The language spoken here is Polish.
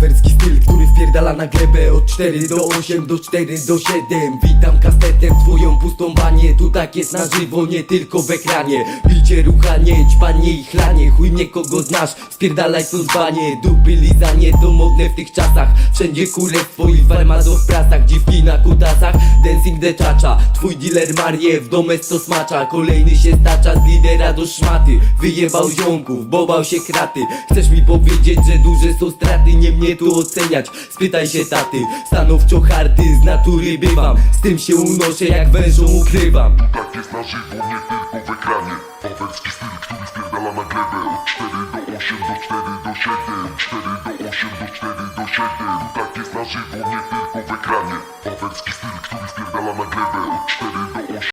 Wawerski styl, który wpierdala na glebę Od 4 do 8, do 4 do 7 Witam kastetem twoją pustą banię Tu tak jest na żywo, nie tylko w ekranie. Bicie, ruchanie, ćpanie i chlanie Chuj mnie kogo znasz, spierdalaj stąd banie Dupy, lizanie to modne w tych czasach Wszędzie kurestwo i farmazo w prasach Dziwki na kutasach, the czacza. Twój dealer Marie w domes to smacza. Kolejny się stacza z lidera do szmaty. Wyjebał ziomków, bobał się kraty. Chcesz mi powiedzieć, że duże są straty? Nie mnie tu oceniać, spytaj się taty. Stanowczo harty, z natury bywam. Z tym się unoszę, jak wężą ukrywam. Tak jest na żywo, nie tylko w ekranie. Wawerski styl, który spierdala na glebę. Od 4 do 8, do 4 do 7 4 do 8, do 4 do 7 Tak jest na żywo, nie tylko w ekranie Wawerski styl, który spierdala na glebę Od 4 do 8